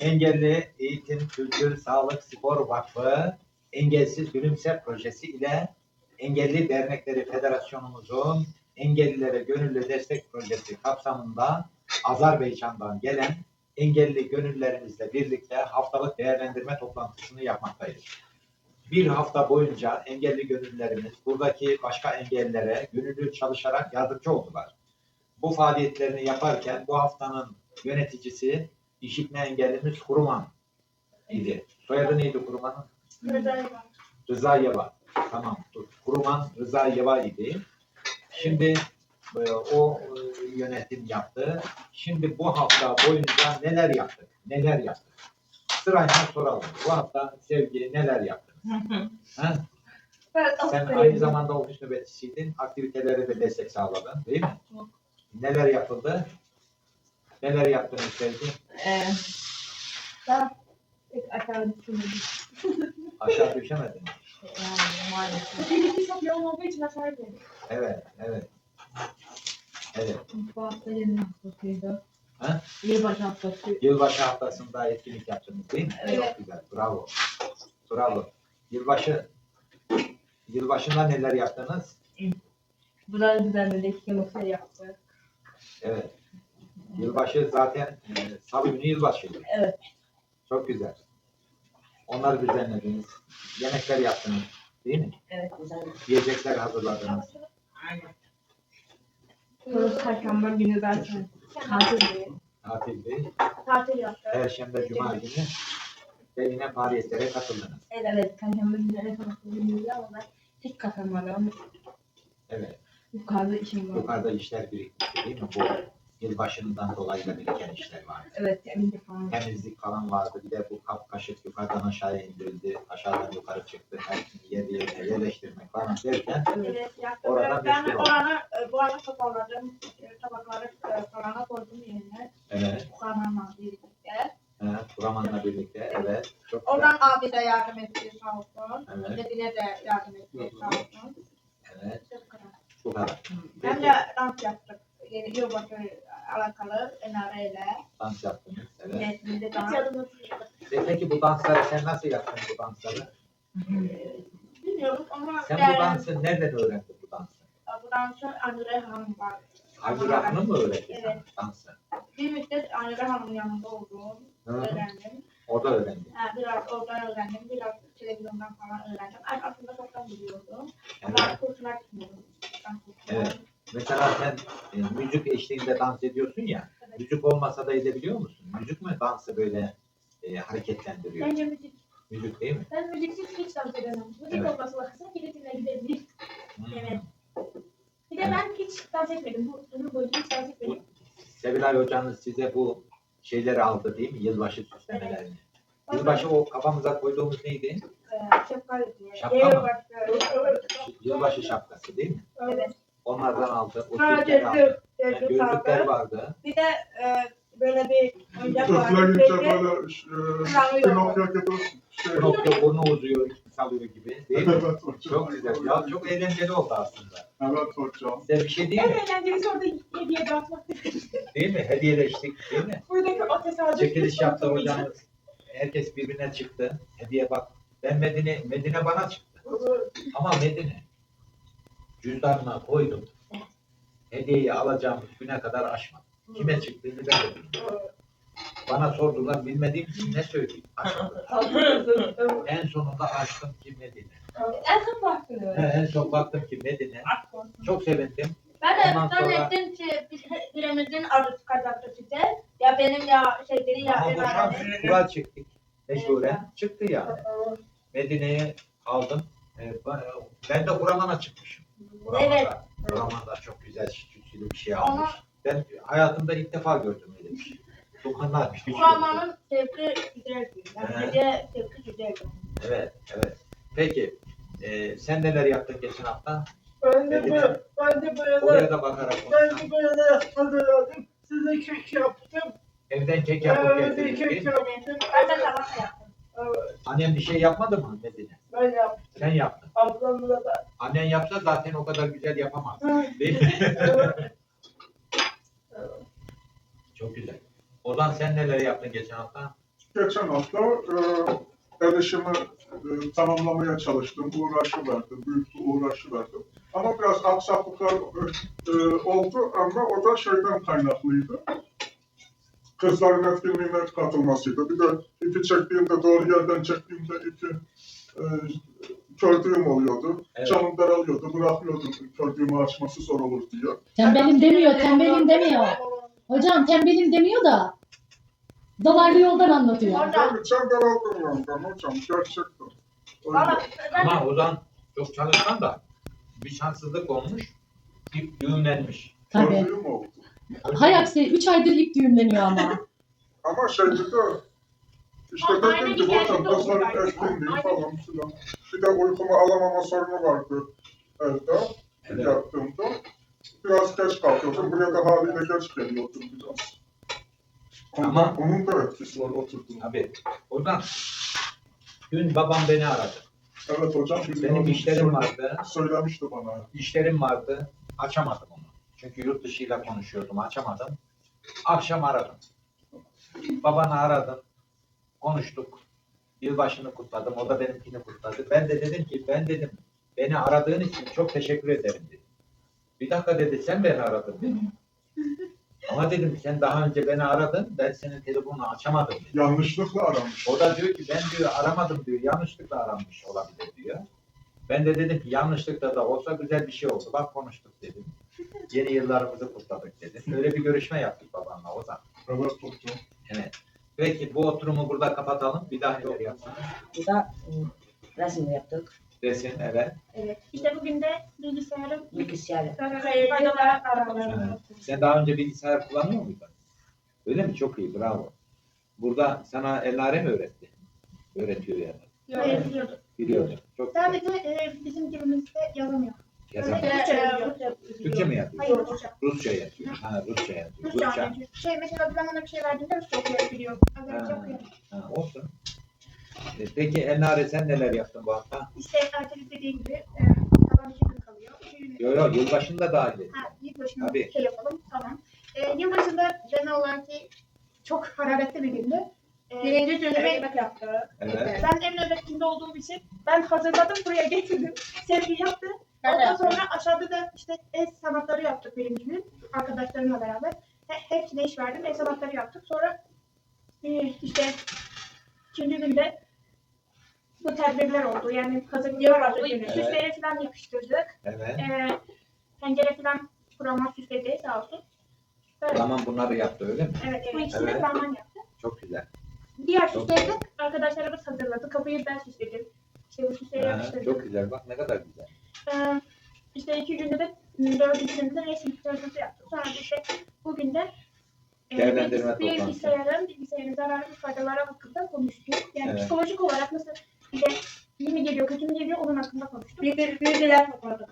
Engelli Eğitim, Kültür, Sağlık, Spor Vakfı Engelsiz Gülümse Projesi ile Engelli Dernekleri Federasyonumuzun Engellilere Gönüllü Destek Projesi kapsamında Azerbaycan'dan gelen engelli gönüllerimizle birlikte haftalık değerlendirme toplantısını yapmaktayız. Bir hafta boyunca engelli gönüllülerimiz buradaki başka engellilere gönüllü çalışarak yardımcı oldular. Bu faaliyetlerini yaparken bu haftanın yöneticisi işitme engellimiz Kuruman idi. Soyadı neydi Kuruman'ın? Rıza Yeva. Tamam. dur. Kuruman Rıza Yeva idi. Şimdi e, o e, yönetim yaptı. Şimdi bu hafta boyunca neler yaptık? Neler yaptık? Sırayla soralım. Bu hafta Sevgi neler yaptın? Ha? Sen aynı zamanda ofis nöbetçisiydin. Aktivitelere de destek sağladın değil mi? Neler yapıldı? Neler yaptınız Sevgi? Ee, ben pek aşağı düşmedim. Aşağı düşemedin. Yani maalesef. Benimki çok yoğun olduğu için aşağı geldim. Evet, evet. Evet. Bu hafta yeni haftasıydı. Ha? Yılbaşı haftası. Yılbaşı haftasında etkinlik yaptınız değil mi? Evet. Çok güzel. Bravo. Bravo. Yılbaşı Yılbaşında neler yaptınız? Bunlar düzenledik. Yemekler yaptık. Evet. Yılbaşı zaten e, salı günü yılbaşıydı. Evet. Çok güzel. Onları düzenlediniz. Yemekler yaptınız. Değil mi? Evet güzel. Yiyecekler hazırladınız. Aynen. Perşembe günü zaten tatildeyim. Tatilde. Tatil yaptım. Perşembe, Cuma günü ve yine faaliyetlere katıldınız. Evet, evet. Perşembe günü günüydü ama ben hiç katılmadım. Evet. Yukarıda işim var. Yukarıda işler birikti değil mi? Bu yılbaşından dolayı da biriken işler var. Evet, temizlik falan. temizlik falan vardı. Bir de bu kap kaşık yukarıdan aşağıya indirildi. Aşağıdan yukarı çıktı. Hepsini yer yerine yerleştirmek falan derken Evet. Oradan ben meşgul oldum. oranı e, bu arada toparladım. E, Tabakları e, falana koydum yerine. evet, Karnımla birlikte. evet Kuraman'la birlikte evet. Çok güzel. Oradan abi de yardım etti sağ olsun. Evet. Dedine de yardım etti sağ olsun. Evet, Çok kadar. bu kadar. Hem de dans yaptık. Yeni yılbaşı alakalı NR ile. dans yaptınız. Evet. Resminde dans. E peki bu dansları sen nasıl yaptın bu dansları? Bilmiyorum ama Sen bu dansı nereden öğrendin bu dansı? bu dansı Anure Hanım var. Hacı Rahman'ı mı öğretti sana Evet. dansı? Bir müddet Anure Hanım'ın yanında oldum. Hı hı. Öğrendim. Orada öğrendin. Ha, biraz oradan öğrendim, biraz televizyondan falan öğrendim. Ben aslında çoktan biliyordum. Ama Evet. kursuna gitmiyordum. Ben kursuna- Evet. Mesela sen e, müzik eşliğinde dans ediyorsun ya. Evet. Müzik olmasa da edebiliyor musun? Müzik mi dansı böyle e, hareketlendiriyor? Bence müzik. Müzik değil mi? Ben müziksiz hiç dans edemem. Müzik Evet. olması lazım ki ritimle gidebilir. Hmm. Evet. Bir de ben hiç dans etmedim. Bu ömür boyunca hiç dans etmedim. Sevilay hocanız size bu şeyleri aldı değil mi? Yılbaşı süslemelerini. Yılbaşı o kafamıza koyduğumuz neydi? Ee, şapka yapıyor. Şapka mı? evet. Yılbaşı şapkası değil mi? Evet. Onlardan aldı. O tüyleri aldı. Yani Gözlük gözlükler aldı. vardı. Bir de e, böyle bir oyuncak Sırtına var. gidince Sürekli böyle e, Pinokyo gibi şey. Pinokyo burnu uzuyor, salıyor gibi değil mi? Evet hocam. Çok güzel. Ya çok eğlenceli oldu aslında. Evet hocam. Size bir şey değil En mi? eğlencelisi orada hediye dağıtmak. Değil mi? Hediyeleştik değil mi? Buradaki o tesadüf. Çekiliş yaptı hocamız. Herkes birbirine çıktı. Hediye bak. Ben Medine, Medine bana çıktı. Ama Medine cüzdanına koydum. Hediyeyi alacağımız güne kadar açmadım. Kime çıktığını ben de bilmiyorum. Bana sordular bilmediğim için ne söyleyeyim? Açmadım. En sonunda açtım ki Medine. En son baktın öyle. en son baktım ki Medine. Çok sevindim. Ben de Ondan ben sonra- ettim ki biz- birimizin adı çıkacaktı size. Ya benim ya sevgili ya Ama hocam Emre'nin. kura çektik. Mecburen çıktı yani. Medine'ye aldım. Ee, ben- Ben de Kuraman'a çıkmışım. Kuraman'da, Evet. Kuraman'da çok güzel süslü bir şey almış. Ben hayatımda ilk defa gördüm öyle bir şey. Dokanlar bir şey. Kur'an'ın sevgi güzeldi. Yani Evet. sevgi güzeldi. Evet, evet. Peki, e, sen neler yaptın geçen hafta? Ben de böyle, ben de böyle, Oraya da bakarak ben de böyle hazırladım. Size kek yaptım. Evden kek yapıp Evet, getirdin kek değil mi? yaptım. Ben de sabah yaptım. Evet, Annen bir şey yapmadı mı Medine? Ben yaptım. Sen yaptın. Ablamla da. Annen yapsa zaten o kadar güzel yapamaz. Değil mi? Evet. Çok güzel. Ozan sen neler yaptın geçen hafta? geçen hafta e, erişimi e, tamamlamaya çalıştım. Uğraşı verdim. Büyük bir uğraşı verdim. Ama biraz aksaklıklar e, oldu ama o da şeyden kaynaklıydı. Kızların etkinliğine katılmasıydı. Bir de ipi çektiğimde doğru yerden çektiğimde ipi e, kördüğüm oluyordu. Evet. Canım daralıyordu. Bırakıyordum kördüğümü açması zor olur diye. Tembelim demiyor, tembelim demiyor. Hocam tembelim demiyor da dolaylı yoldan anlatıyor. Yani sen daraldın yandan hocam. Gerçekten. Öyle. Ama Ozan çok çalışkan da bir şanssızlık olmuş. İp düğümlenmiş. Tabii. Kördüğüm oldu. Hay aksi 3 aydır ip düğümleniyor ama. Ama şeyde de işte Ama gibi hikayede hocam galiba. etkinliği falan filan. Bir de uykumu alamama sorunu vardı evde Evet. yattığımda. Biraz geç kalkıyordum. Buraya da haliyle geç geliyordum biraz. Ama- Onun, da etkisi var oturdum. Tabii. Ozan dün babam beni aradı. Evet hocam. Benim işlerim söyle- vardı. Söylemişti bana. İşlerim vardı. Açamadım onu. Çünkü yurt dışıyla konuşuyordum. Açamadım. Akşam aradım. Babanı aradım. Konuştuk. Yılbaşını kutladım. O da benimkini kutladı. Ben de dedim ki ben dedim beni aradığın için çok teşekkür ederim dedim. Bir dakika dedi sen beni aradın dedim. Ama dedim sen daha önce beni aradın. Ben senin telefonunu açamadım dedim. Yanlışlıkla aramış. O da diyor ki ben diyor aramadım diyor. Yanlışlıkla aranmış olabilir diyor. Ben de dedim ki yanlışlıkla da olsa güzel bir şey oldu. Bak konuştuk dedim. Yeni yıllarımızı kutladık dedim. Öyle bir görüşme yaptık babanla o zaman. Evet hocam. Evet. Peki bu oturumu burada kapatalım. Bir daha neler yapsın? Burada ım, resim yaptık. Resim evet. evet. İşte bugün de bilgisayarın Bilgisayar. faydalara arabalarını Sen daha önce bilgisayar kullanıyor muydun? Öyle mi? Çok iyi. Bravo. Burada sana Elnare mi öğretti? Öğretiyor yani. öğretiyorduk. Biliyordu. Çok. Sadece e, bizim dilimizde yazamıyor. Öyle Türkçe mi yazıyor? Hayır, Rusça. Rusça yazıyor. Ha Rusça yazıyor. Rusça Rusça. anlatıyor. Şey mesela ben ona bir şey verdiğimde Rusça okuyabiliyor. Ha. okuyor. Ha, olsun. E, Peki Elnare sen neler yaptın bu hafta? İşte ertesi dediğim gibi e, kalan iki gün kalıyor. İki gün Yo yo yılbaşında dahil et. Ha, yılbaşında Tabii. şey yapalım. Tamam. Ee, yılbaşında genel olarak ki çok hararetli bir gündü. Ee, Birinci evet. yemek yaptık. Evet. Ben ev nöbetinde olduğum için ben hazırladım buraya getirdim. Sevgi yaptı. Ondan sonra aşağıda da işte el sanatları yaptık birinci gün arkadaşlarımla beraber. He, hepsine iş verdim. El sanatları yaptık. Sonra e, işte ikinci günde bu tedbirler oldu. Yani hazırlıklar oldu. günü. Süsleri falan yapıştırdık. Evet. Ee, pencere falan kurama süsledi sağ olsun. Böyle. Tamam bunları yaptı öyle mi? Evet, bu ikisini Evet. Rahman yaptı. Çok güzel. Diğer süsleri de arkadaşlarımız hazırladı. Kapıyı ben süsledim. İşte bu süsleri Ha, yapıştırdım. çok güzel. Bak ne kadar güzel. Ee, işte iki günde de dördüncü günde de resim çalışması yaptık. Sonra işte bugün de e, Değerlendirme bilgis- toplantısı. bilgisayarın, bilgisayarın zararlı faydaları hakkında konuştuk. Yani Evet. psikolojik olarak nasıl bize iyi mi geliyor, kötü mü geliyor onun hakkında konuştuk. Bilgi, bilgiler topladık.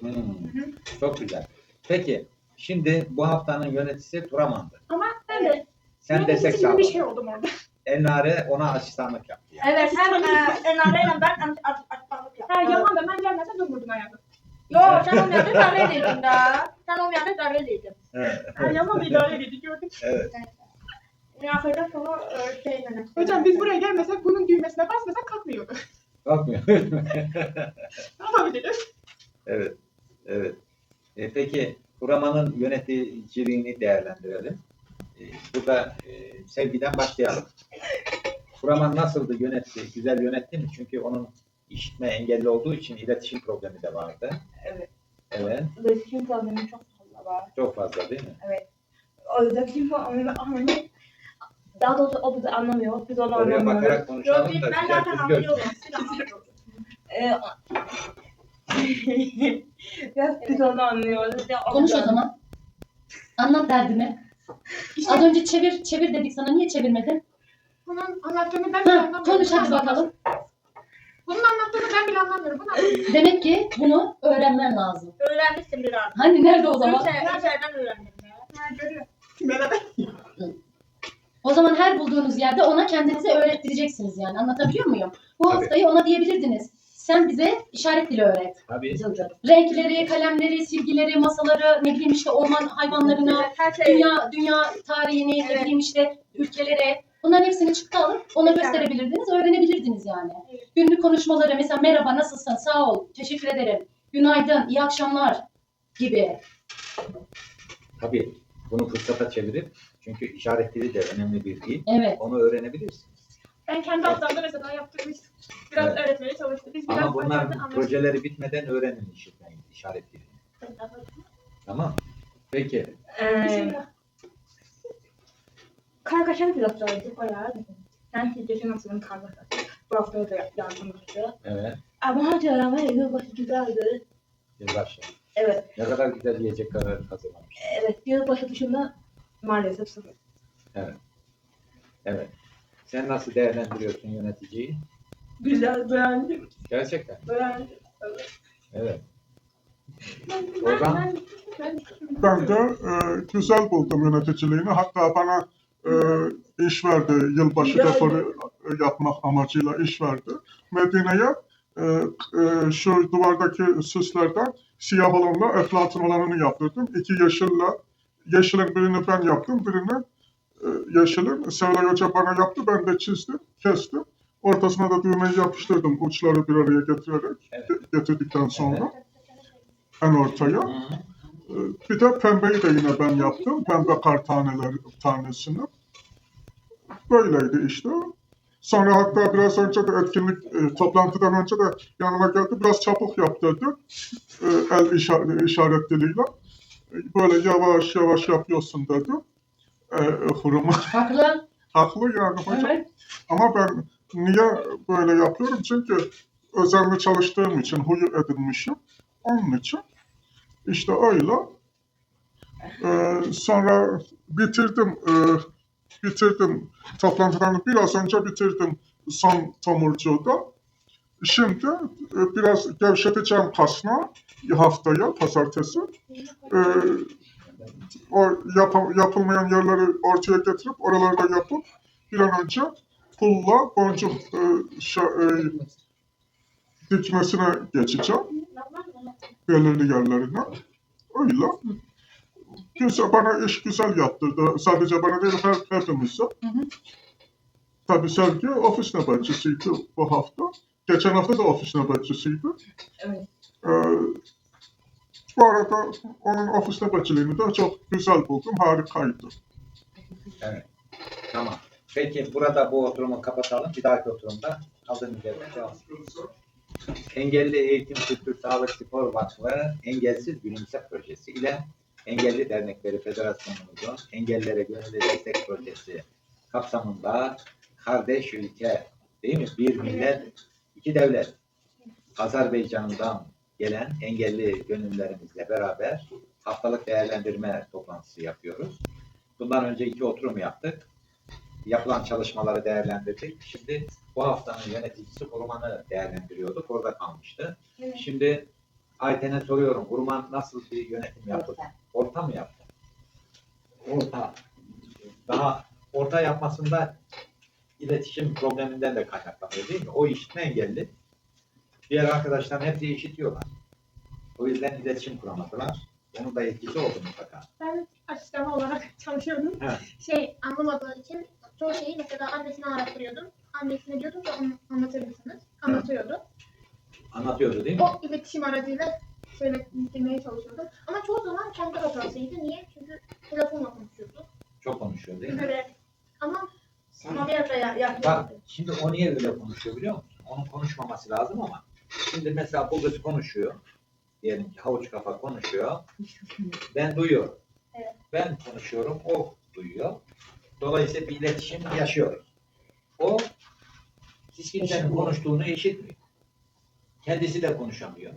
Hmm, hı. çok güzel. Peki şimdi bu haftanın yöneticisi Turaman'dı. Ama ben de Sen yöneticisi destek gibi sağladın. bir şey oldum orada. Elnare ona asistanlık yaptı. Evet hem e, Enar'la ben açmalık yaptık. Ha, yalan da ben gelmezse durmurdum ayağımı. Yo sen olmayacaksın darbeydin da. Sen olmayacaksın darbeydin. Evet. Ha, yalan da idare edildi gördüm. evet. Ya fayda sonra e. Hocam biz buraya gelmesek bunun düğmesine basmasak kalkmıyordu. Kalkmıyor. Ne yapabiliriz? evet. Evet. E, peki Turaman'ın yöneticiliğini değerlendirelim. E, burada e, sevgiden başlayalım. Turaman nasıldı yönetti? Güzel yönetti mi? Çünkü onun işitme engelli olduğu için iletişim problemi de vardı. Evet. Evet. İletişim problemi çok fazla var. Çok fazla değil mi? O iletişim problemi anlamıyor. Daha doğrusu o bizi anlamıyor. Biz onu Oraya anlamıyoruz. bakarak konuşalım da ben güzel zaten kız anlıyorum. anlamıyorsunuz. Ee, Biraz biz onu anlıyoruz. Ya, Konuş o zaman. Anlat derdini. İşte Az önce çevir çevir dedik sana. Niye çevirmedin? Bunun anlattığını ben bile Ha, anlamıyorum. konuş hadi bakalım. Bunun anlattığını ben bile anlamıyorum. Bunu anlamıyorum. Demek ki bunu öğrenmen lazım. Öğrenmişsin biraz. Hani nerede o zaman? Üç yerden öğrendim ya. Ha, görüyor. Beraber. O zaman her bulduğunuz yerde ona kendinize öğrettireceksiniz yani. Anlatabiliyor muyum? Bu Tabii. haftayı ona diyebilirdiniz. Sen bize işaret dili öğret. Tabii. Renkleri, kalemleri, silgileri, masaları, ne bileyim işte orman hayvanlarına, Evet, her şey. dünya dünya tarihini, ne Evet. bileyim işte ülkelere Bunların hepsini çıktı alıp ona gösterebilirdiniz, öğrenebilirdiniz yani. Günlük konuşmaları mesela merhaba nasılsın, sağ ol, teşekkür ederim, günaydın, iyi akşamlar gibi. Tabii bunu fırsata çevirip çünkü işaret dili de önemli bir dil. Evet. Onu öğrenebilirsiniz. Ben kendi haftamda mesela yaptığım iş biraz Evet. öğretmeye çalıştım. Biz biraz Ama bunlar anlaştık. projeleri bitmeden öğrenin işitmeyi, işaret dilini. Tamam. Peki. Ee, Bismillah. Kargaşalı bir haftaydı bayağı. Ben siz geçen haftanın kargaşası. Bu hafta da yardımcı. Evet. Ama hadi ama yılbaşı güzeldi. Yılbaşı. Evet, Ne kadar güzel yiyecekler hazırlamış. evet. Yılbaşı dışında maalesef sıfır. Evet. Sen nasıl değerlendiriyorsun yöneticiyi? Güzel, beğendim. Gerçekten. Beğendim. Evet. Ben, Ozan? ben, ben, Ben de e, güzel buldum yöneticiliğini. Hatta bana e, iş verdi, yılbaşı Güzel. deforu yapmak amacıyla iş verdi. Medine'ye e, e, şu duvardaki süslerden siyah olanla eflatun olanını yaptırdım. İki yeşille, yeşilin birini ben yaptım, birini e, yeşilin Sevilay Hoca bana yaptı, ben de çizdim, kestim. Ortasına da düğmeyi yapıştırdım uçları bir araya getirerek, Evet. getirdikten sonra en ortaya. Hı. Bir de pembeyi de yine ben yaptım. Pembe kar taneleri tanesini. Böyleydi işte. Sonra hatta biraz önce de etkinlik, e, toplantıdan önce de yanıma geldi. Biraz çabuk yap dedi. E, el işaret, işaret diliyle. Böyle yavaş yavaş yapıyorsun dedi. E, Huruma. Haklı. Haklı yani hocam. Evet. Ama ben niye böyle yapıyorum? Çünkü özenli çalıştığım için, huyu edinmişim. Onun için. İşte öyle. Ee, sonra bitirdim. e, bitirdim. Toplantılarını biraz önce bitirdim son tomurcuğda. Şimdi e, biraz gevşeteceğim kasna haftaya, pazartesi. Ee, o yap- yapılmayan yerleri ortaya getirip oralarda yapıp bir an önce pulla boncuk e, e, dikmesine geçeceğim belirli yerlerine. Öyle. Güzel, bana iş güzel yaptırdı. Sadece bana değil, her, hepimize. hı. Tabii Sergi ofis nöbetçisiydi bu hafta. Geçen hafta da ofis nöbetçisiydi. Evet. Ee, bu arada onun ofis nöbetçiliğini de çok güzel buldum. Harikaydı. Evet. Tamam. Peki burada bu oturumu kapatalım. Bir dahaki oturumda kaldığımız yerden devam edelim. Engelli Eğitim Kültür Sağlık Spor Vakfı Engelsiz Gülümse Projesi ile Engelli Dernekleri Federasyonumuzun Engellilere Gönüllü Destek Projesi kapsamında kardeş ülke değil mi? Bir millet, iki devlet. Azerbaycan'dan gelen engelli gönüllülerimizle beraber haftalık değerlendirme toplantısı yapıyoruz. Bundan önce iki oturum yaptık. Yapılan çalışmaları değerlendirdik. Şimdi bu haftanın yöneticisi Urman'ı değerlendiriyorduk. Orada kalmıştı. Evet. Şimdi Ayten'e soruyorum. Urman nasıl bir yönetim yaptı? Orta mı yaptı? Orta. Daha orta yapmasında iletişim probleminden de kaynaklanıyor değil mi? O işitme engelli. Diğer arkadaşların hepsi işitiyorlar. O yüzden iletişim kuramadılar. Onun da etkisi oldu mutlaka. ben asistan olarak çalışıyordum. Evet. Şey anlamadığı için çoğu şeyi mesela annesine arattırıyordum. Annesine diyordum ki "Onu anlatır mısınız? Anlatıyordu. Anlatıyordu değil mi? O iletişim aracıyla söylemeye çalışıyordum. Ama çoğu zaman kendi hatasıydı. Niye? Çünkü telefonla konuşuyordu. Çok konuşuyor değil mi? Böyle ama Ama biraz da ya, ya, Bak şimdi o niye öyle konuşuyor biliyor musun? Onun konuşmaması lazım ama şimdi mesela bu kız konuşuyor. Diyelim ki havuç kafa konuşuyor. Ben duyuyorum. Evet. Ben konuşuyorum, o duyuyor. Dolayısıyla bir iletişim yaşıyoruz. O hiç kimsenin konuştuğunu işitmiyor. Kendisi de konuşamıyor.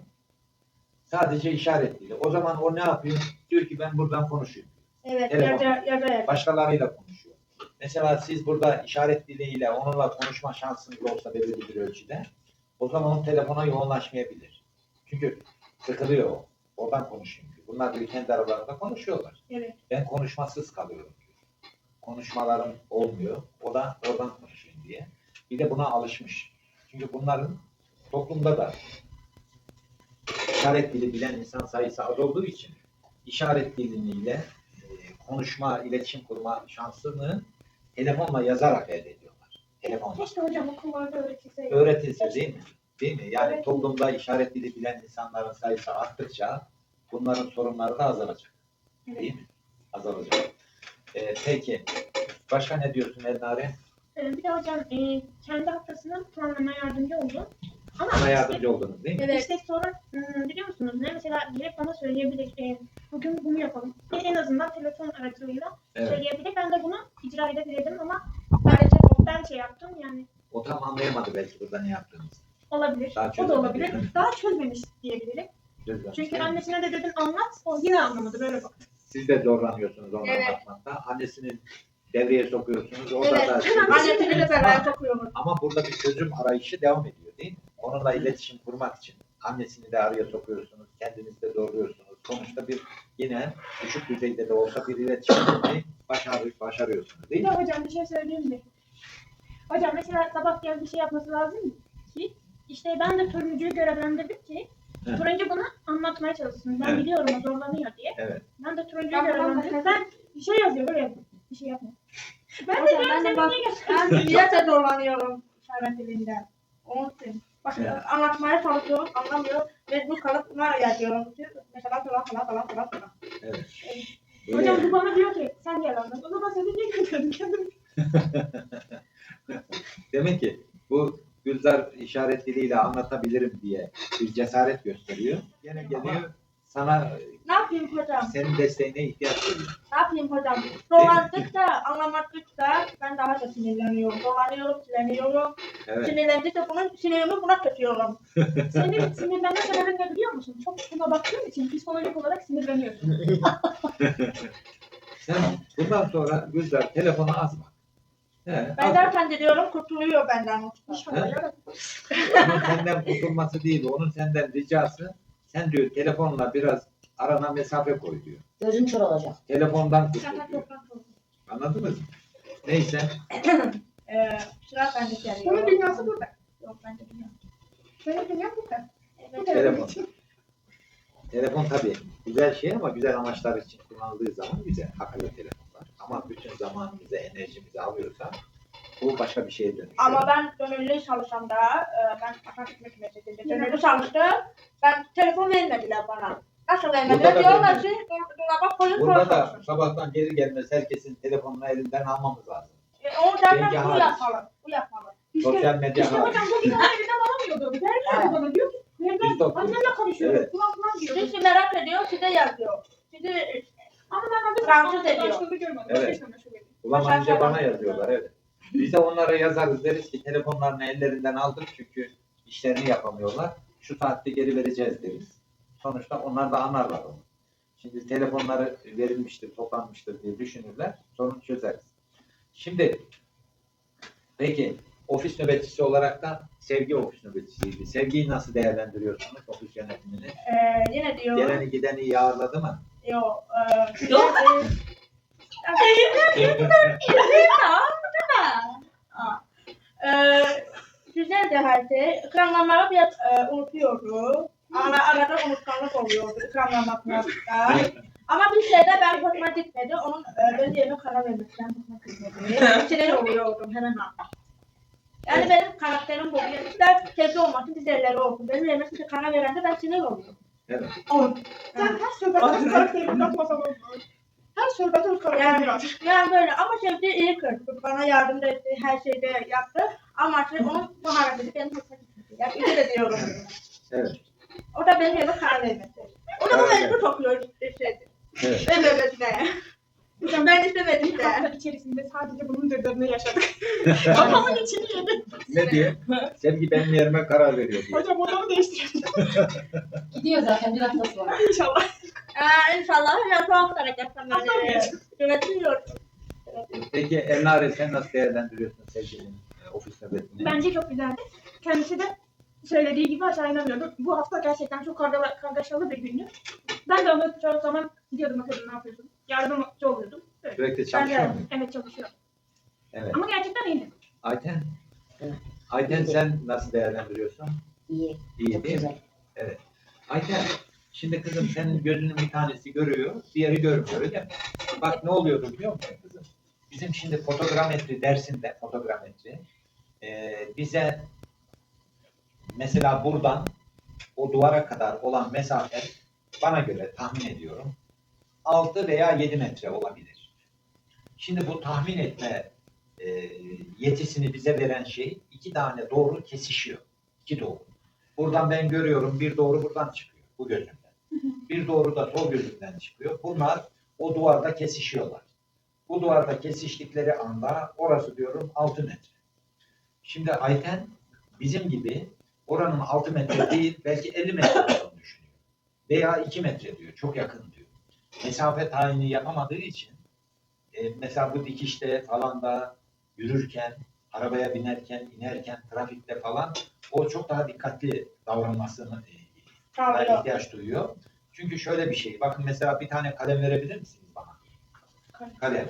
Sadece işaret dili. O zaman o ne yapıyor? Diyor ki ben buradan konuşuyorum. Evet, Telefon. yerde, yerde yer. Başkalarıyla konuşuyor. Mesela siz burada işaret diliyle onunla konuşma şansınız olsa belirli bir ölçüde o zaman o telefona yoğunlaşmayabilir. Çünkü sıkılıyor o. Oradan konuşayım. Bunlar diyor kendi aralarında konuşuyorlar. Evet. Ben konuşmasız kalıyorum. Konuşmalarım olmuyor. O da oradan konuşayım diye. Bir de buna alışmış. Çünkü bunların toplumda da işaret dili bilen insan sayısı az olduğu için işaret diliniyle e, konuşma, iletişim kurma şansını telefonla yazarak elde ediyorlar. Telefonla. Keşke hocam okullarda öğretilseydi. Öğretilse değil mi? Değil mi? Yani Evet. toplumda işaret dili bilen insanların sayısı arttıkça bunların sorunları da azalacak. Değil mi? Azalacak. Ee, peki. Başka ne diyorsun Elnare? Ee, bir de hocam e, kendi haftasını planlamaya yardımcı oldu. Ama Bana yardımcı oldunuz değil mi? Evet. İşte sonra hmm, biliyor musunuz ne mesela direkt bana söyleyebilir. e, bugün bunu yapalım. E, en azından telefon aracılığıyla Evet. söyleyebilir. Ben de bunu icra edebilirdim ama maalesef ben şey yaptım yani O tam anlayamadı belki burada ne yaptığınızı. olabilir. Daha o da çözemedi, olabilir. değil mi? Daha çözmemiş diyebilirim. Çünkü annesine de dedim anlat. O yine anlamadı böyle bak. Siz de zorlanıyorsunuz onu Evet. anlatmakta. Annesini devreye sokuyorsunuz. O da Evet. Annesini de beraber takıyorum. Ama burada bir çözüm arayışı devam ediyor değil mi? Onunla iletişim kurmak için annesini de araya sokuyorsunuz, kendinizi de zorluyorsunuz. Sonuçta bir yine düşük düzeyde de olsa bir iletişim kurmayı başarı, başarıyorsunuz değil Bir de mi? hocam bir şey söyleyeyim mi? Hocam mesela sabah gel bir şey yapması lazım ki işte ben de turuncuyu görevlendirdim ki Evet. turuncu bunu anlatmaya çalışsın. Ben Evet. biliyorum o zorlanıyor diye. Evet. Ben de turuncuyu Ben babam- Ben bir şey yazıyor böyle yapıyorum. Bir şey yapmıyor. Ben de Hocam diyorum ben de sen bak, niye ben niye de zorlanıyorum işaret dilinden. Onun için. Bak Evet. anlatmaya çalışıyorum, anlamıyor. Mecbur kalıp buna yazıyorum. Mesela falan falan falan falan falan. Evet. Hocam Böyle- bu bana diyor ki sen gel anlat. O zaman sen de niye götürdün kendini? Demek ki bu Gülzar işaret diliyle anlatabilirim diye bir cesaret gösteriyor. Gene geliyor sana Ne yapayım hocam? senin desteğine ihtiyaç duyuyor. Ne yapayım hocam? Dolandıkça, anlamadıkça ben daha da sinirleniyorum. Dolanıyorum, sinirleniyorum. Evet. Sinirlendikçe bunun sinirimi buna katıyorum. Senin sinirlenme sebebin ne biliyor musun? Çok buna baktığın için psikolojik olarak sinirleniyorsun. Sen bundan sonra Gülzar telefona az bak. He, Ben az zaten de diyorum kurtuluyor benden. Evet. yarabbim. Onun senden kurtulması değil, onun senden ricası. Sen diyor telefonla biraz arana mesafe koy diyor. Gözün kör olacak. Telefondan kurtul diyor. Anladınız mı? Neyse. Ee, sıra bende geliyor. Bunun dünyası burada. Yok bende dünya. Benim dünyam burada. Evet. Telefon. Telefon tabii güzel şey ama güzel amaçlar için kullanıldığı zaman güzel. Akıllı telefonlar. Ama bütün zamanımızı, enerjimizi alıyorsa bu başka bir şeye dönüşüyor. Ama ben gönüllü çalışanda, e, ben Atatürk Meslekinde gönüllü çalıştım. Ben telefon vermediler bana. Nasıl Burada vermediler? da Diyorlar ki dolaba koyun Burada da sabahtan geri gelmez herkesin telefonunu elinden almamız lazım. E, o zaten Yenge bu hariç. yapmalı. Bu yapmalı. Sosyal medya İşte hariç. hocam bu bir elinden alamıyordu. Vermiyordu bana. Diyor ki Biz de nereden okuyoruz. annemle konuşuyorum. Evet. Falan falan diyor. Sizi merak ediyor, size yazıyor. Sizi Ama ben adı Fransız ediyor. Evet. Başka bir şey. Bulamayınca bana yazıyorlar evet. Biz de onlara yazarız deriz ki telefonlarını ellerinden aldık çünkü işlerini yapamıyorlar. Şu saatte geri vereceğiz deriz. Sonuçta onlar da anlarlar onu. Şimdi telefonları verilmiştir, toplanmıştır diye düşünürler. Sorun çözeriz. Şimdi peki ofis nöbetçisi olarak da Sevgi ofis nöbetçisiydi. Sevgiyi nasıl değerlendiriyorsunuz ofis yönetimini? e, yine diyor. Geleni gideni iyi ağırladı mı? Yok. E, yok. Ee, güzel de her şey. Ekranlamaları biraz e, unutuyordu. Ara, arada unutkanlık oluyordu ekranlamakta. Ama bir şeyde ben hoşuma gitmedi. Onun e, benim yerime karar vermekten hoşuma gitmedi. Sinir oluyordum hemen anda. Yani benim karakterim bu. İster sevgi olmasın, diğerleri olsun. Benim yerime size karar verende ben sinir oluyorum. Evet. Sen her sohbette karakterini katmasan olmaz. Her sohbette o karakteri Yani, yani böyle ama sevgi iyi kız. Bana yardım da etti, her şeyde yaptı. Ama şey, onun bu hareketi benim hoşuma gitmedi. Yani iyi de diyorum. Evet. O da benim yerime karar vermesi. O da bu Karar mecbur topluyor. Evet. Ben böylesine. Hocam Ben istemedim bir de. hafta içerisinde sadece bunun dırdırını yaşadık. Kafamın içini yedi. Ne diye? Sevgi benim yerime karar veriyor diye. Hocam odamı değiştireceğim Gidiyor zaten bir haftası var. inşallah. Ee, inşallah ya tuhaf hareketler Hasan böyle. Bey. Yönetiliyor. Peki Elnare sen nasıl değerlendiriyorsun sevgilinin e, ofis nöbetini? Bence çok güzeldi. Kendisi de söylediği gibi aşağı inanmıyordu. Bu hafta gerçekten çok kargaşalı, kargaşalı bir gündü. Ben de onu çoğu zaman gidiyordum bakıyordum ne yapıyorsun. Yardımcı oluyordum. Evet. Sürekli çalışıyor de. mu? Evet çalışıyorum. Evet. Ama gerçekten iyiydi. Ayten? Evet. Ayten sen nasıl değerlendiriyorsun? İyi. İyi Çok değil mi? güzel. Ayten, şimdi kızım senin gözünün bir tanesi görüyor, diğeri görmüyor öyle mi? Bak ne oluyordu biliyor musun kızım? bizim şimdi fotogrametri dersinde fotogrametri e, bize mesela buradan o duvara kadar olan mesafe bana göre tahmin ediyorum 6 veya 7 metre olabilir. Şimdi bu tahmin etme e, yetisini bize veren şey iki tane doğru kesişiyor. İki doğru. Buradan ben görüyorum bir doğru buradan çıkıyor bu gözümden. Bir doğru da sol gözümden çıkıyor. Bunlar o duvarda kesişiyorlar. Bu duvarda kesiştikleri anda orası diyorum 6 metre. Şimdi Ayten bizim gibi oranın 6 metre değil belki 50 metre olduğunu düşünüyor. Veya 2 metre diyor. Çok yakın diyor. Mesafe tayini yapamadığı için e, mesela bu dikişte falan da yürürken, arabaya binerken, inerken, trafikte falan o çok daha dikkatli davranmasını e, ihtiyaç duyuyor. Çünkü şöyle bir şey. Bakın mesela bir tane kalem verebilir misiniz bana? Kalem.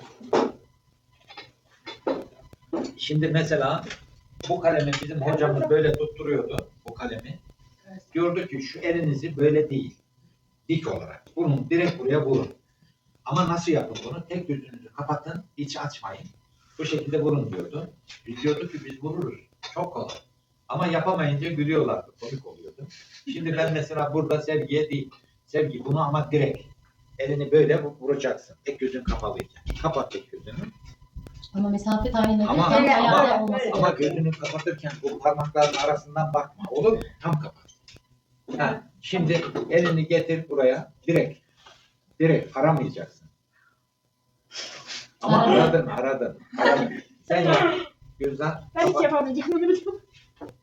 Şimdi mesela bu kalemi bizim hocamız böyle tutturuyordu bu kalemi. Gördü ki şu elinizi böyle değil. Dik olarak. Bunun direkt buraya vurun. Ama nasıl yapın bunu? Tek gözünüzü kapatın, hiç açmayın. Bu şekilde vurun diyordu. Biz diyorduk ki biz vururuz. Çok kolay. Ama yapamayınca gülüyorlardı. Komik oluyordu. Şimdi ben mesela burada sevgiye değil. Sevgi bunu ama direkt. Elini böyle vu- vuracaksın. Tek gözün kapalıyken. Kapat tek gözünü. Ama mesafe tayin ederken Ama- ayağda ama- olması Ama gerekiyor. gözünü kapatırken bu parmakların arasından bakma. Olur mu? Tam kapat. Ha, şimdi elini getir buraya. Direkt. Direkt aramayacaksın. Ama Aradın. aradın, aradın. aradın. Sen yap. Gözler Ben hiç kapat. yapamayacağım bunu.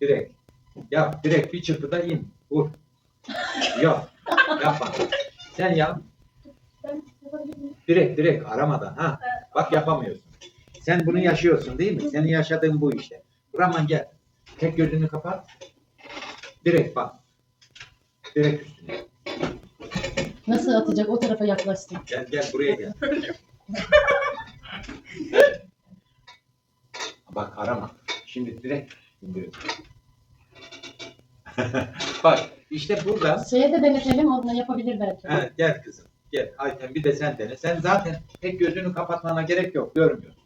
Direkt. Yap. Direkt bir çırpıda in. Vur. Yap. Yapma. Sen yap. Ben? Direkt direkt aramadan. Ha. Bak yapamıyorsun. Sen bunu yaşıyorsun değil mi? Senin yaşadığın bu işte. Buraman gel. Tek gözünü kapat. Direkt bak. Direkt üstüne. Nasıl atacak o tarafa yaklaşsın. Gel gel buraya gel. Bak arama. Şimdi direkt indiriyorsun. Bak işte burada Şeye de denetelim onunla yapabilir belki. Ha, gel kızım. Gel Ayten bir de sen dene. Sen zaten tek gözünü kapatmana gerek yok. Görmüyorsun.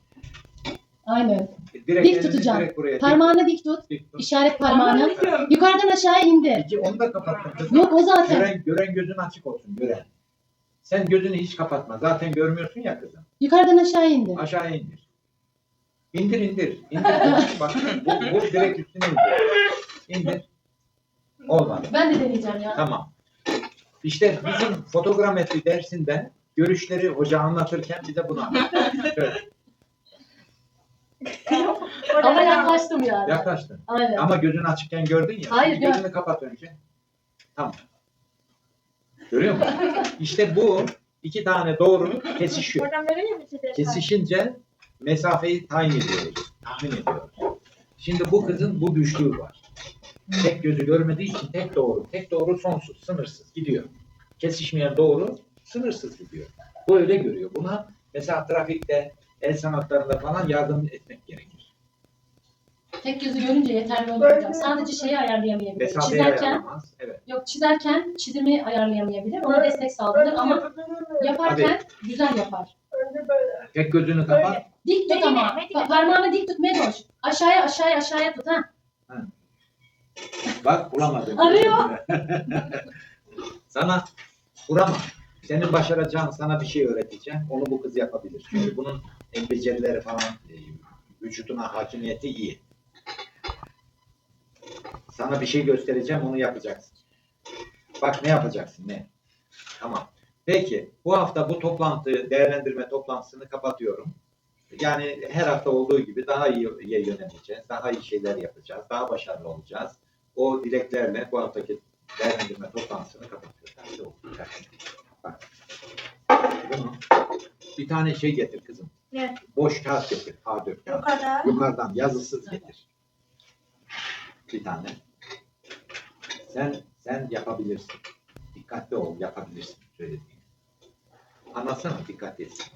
Aynen. Direkt Dik elini tutacağım. Direkt buraya. Parmağını dik tut. dik tut. İşaret parmağını. Yukarıdan aşağı indir. Peki onu da kapattın kızım. Yok o zaten. Gören, gören gözün açık olsun. Gören. Sen gözünü hiç kapatma. Zaten görmüyorsun ya kızım. Yukarıdan aşağı indir. Aşağı indir. İndir indir. İndir. Bak bu, bu direkt üstüne indir. İndir. Olmadı. Ben de deneyeceğim ya. Tamam. İşte bizim fotogrametri dersinde görüşleri hoca anlatırken bize bunu anlatıyor. Ama yaklaştım yani. yaklaştın. Aynen. Ama gözünü açıkken gördün ya. Hayır, Şimdi Gözünü kapat önce. Tamam. Görüyor musun? İşte bu iki tane doğru kesişiyor. Oradan mi? Kesişince mesafeyi tayin ediyoruz. Tahmin ediyoruz. Şimdi bu kızın bu güçlüğü var. Tek gözü görmediği için tek doğru. Tek doğru sonsuz, sınırsız gidiyor. Kesişmeyen doğru sınırsız gidiyor. Bu öyle görüyor. Buna mesela trafikte, el sanatlarında falan yardım etmek gerekir. Tek gözü görünce yeterli olmayacak. Sadece şeyi ayarlayamayabilir. Mesafeyi Çizerken, ayarlamaz. Evet. yok çizerken çizimi ayarlayamayabilir. Ona destek sağlanır ama yaparken güzel yapar. Önce böyle. Tek gözünü kapat. Dik tut ama. Pa- Parmağını dik tut Medoş. Aşağıya aşağıya aşağıya tut ha. Bak bulamadım. Arıyor. sana vuramam. Senin başaracağın sana bir şey öğreteceğim. Onu bu kız yapabilir. Çünkü bunun becerileri falan e, vücuduna hakimiyeti iyi. Sana bir şey göstereceğim onu yapacaksın. Bak ne yapacaksın ne? Tamam. Peki bu hafta bu toplantı değerlendirme toplantısını kapatıyorum. Yani her hafta olduğu gibi daha iyi yöneteceğiz. Daha iyi şeyler yapacağız. Daha başarılı olacağız. O dileklerle bu haftaki değerlendirme toplantısını kapatıyoruz. Bak. Bir tane şey getir kızım. Ne? Boş kağıt getir. A4 kağıt. Yukarıda. Yukarıdan yazısız getir. Bir tane. Sen sen yapabilirsin. Dikkatli ol, yapabilirsin söylediğini. Anlatsana dikkat etsin.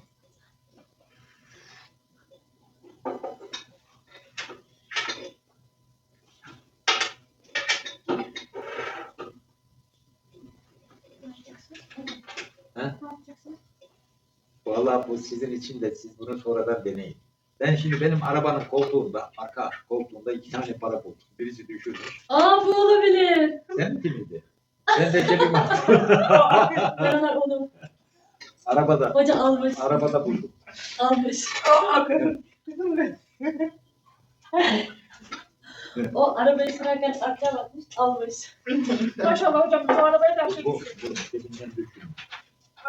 Ne yapacaksın? Bu Vallahi bu sizin için de siz bunu sonradan deneyin. Ben şimdi benim arabanın koltuğunda, arka koltuğunda iki tane para buldum. Birisi düşürmüş. Aa bu olabilir. Sen miydi? Ben de cebime attım. Onu arabada, hoca almış. arabada buldum. Almış. O arabayı sürerken arkaya bakmış, almış. Maşallah hocam bu arabaya da Bu, bu.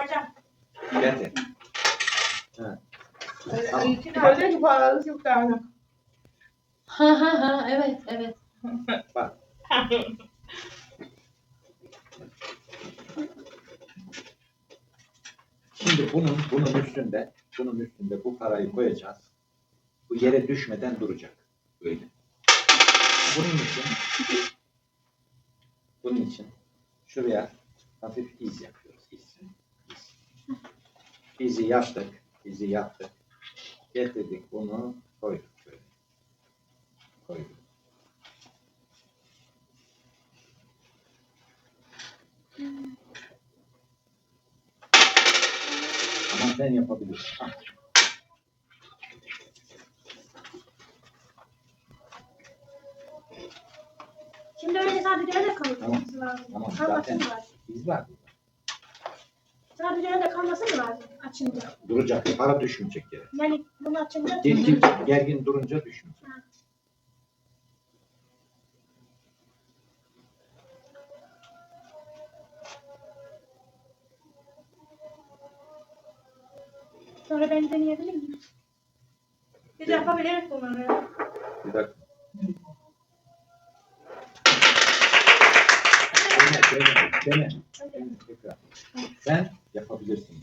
Hocam. Geldi. Tamam. Öyle ki paranız yok. Ha ha ha evet evet. Şimdi bunun, bunun üstünde, bunun üstünde bu parayı koyacağız. Bu yere düşmeden duracak. Böyle. Bunun için, bunun için şuraya hafif iz yapıyoruz. İz. İz. İzi yaptık. İzi yaptık. Getirdik bunu koyduk şöyle. Koyduk. Ama sen yapabilirsin. Şimdi öyle sadece öyle kalması lazım. Tamam, Kalması zaten lazım? iz var. Sadece öyle kalması mı lazım açınca? Duracak. Para düşmeyecek yere. Yani bunu açınca Gergin, gergin durunca düşmeyecek. sonra ben deneyebilir miyim? Biz yapabiliriz bunları. Bir dakika. Dene, dene, dene. Sen yapabilirsin.